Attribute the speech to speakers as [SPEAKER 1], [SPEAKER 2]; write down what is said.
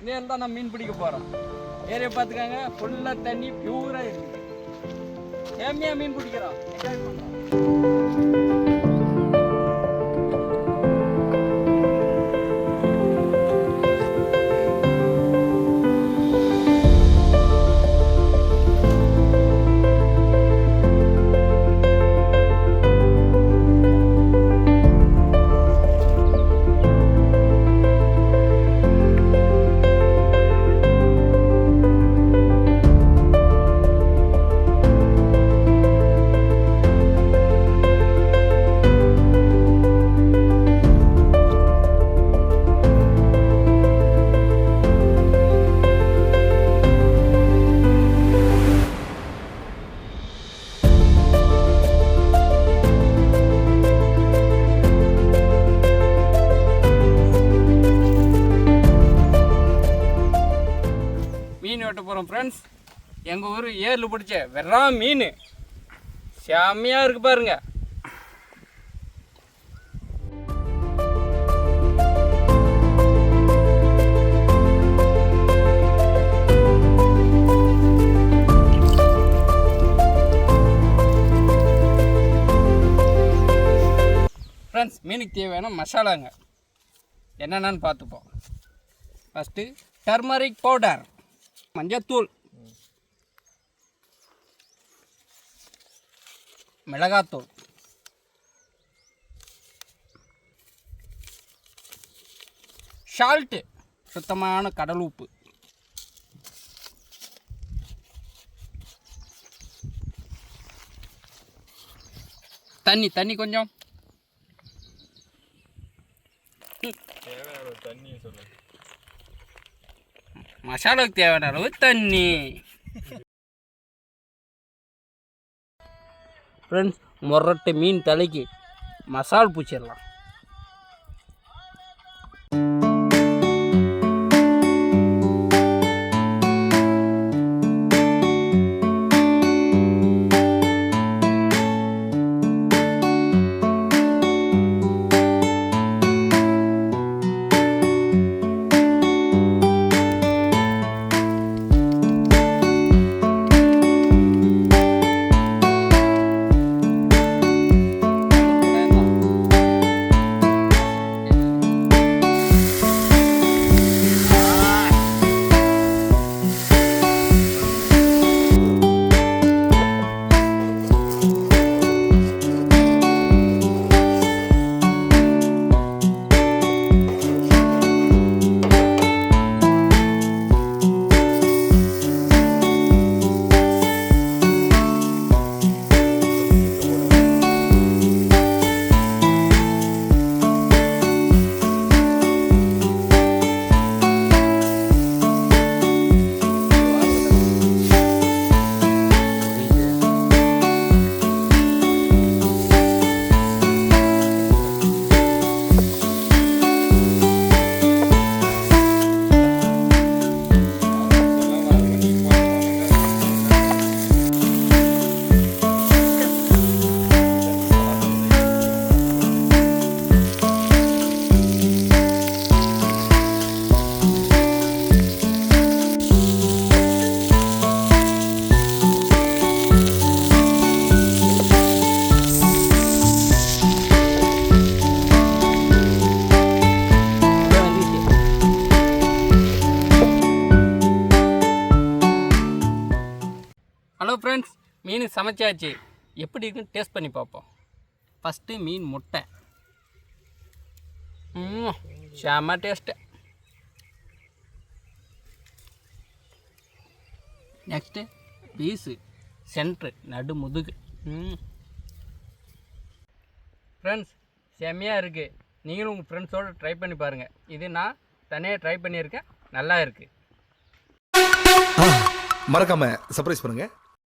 [SPEAKER 1] நேரம் தான் நம்ம மீன் பிடிக்க போகிறோம் ஏரியா பார்த்துக்காங்க ஃபுல்லாக தண்ணி பியூராக இருக்குது ஏமையாக மீன் பிடிக்கிறோம்? என்ஜாய் பண்ணுறோம் மீன் வெட்ட போகிறோம் ஃப்ரெண்ட்ஸ் எங்கள் ஊர் ஏரில் பிடிச்ச வெறா மீன். செம்மையாக இருக்கு பாருங்க. ஃப்ரெண்ட்ஸ் மீனுக்கு தேவையான மசாலாங்க. என்னென்னு பார்த்துப்போம். ஃபஸ்ட்டு டர்மரிக் பவுடர் மஞ்சத்தூள். மிளகாத்தூள். ஷால்ட்டு சுத்தமான கடல் உப்பு. தண்ணி தண்ணி கொஞ்சம். மசாலாவுக்கு தேவையான அளவு தண்ணி. ஃப்ரெண்ட்ஸ் முரட்டு மீன் தலைக்கு மசால் பூச்சிடலாம். ஹலோ ஃப்ரெண்ட்ஸ் மீன் சமைச்சாச்சு. எப்படி இருக்குன்னு டேஸ்ட் பண்ணி பார்ப்போம். ஃபஸ்ட்டு மீன் முட்டை. ம் செம்ம டேஸ்ட்டு நெக்ஸ்ட்டு பீஸு சென்ட்ரு நடு முதுகு ம் ஃப்ரெண்ட்ஸ் செம்மையாக இருக்குது நீங்களும் உங்கள் ஃப்ரெண்ட்ஸோடு ட்ரை பண்ணி பாருங்கள் இது நான் தனியாக ட்ரை பண்ணியிருக்கேன். நல்லா இருக்குது
[SPEAKER 2] மறக்காம சர்ப்ரைஸ் பண்ணுங்கள்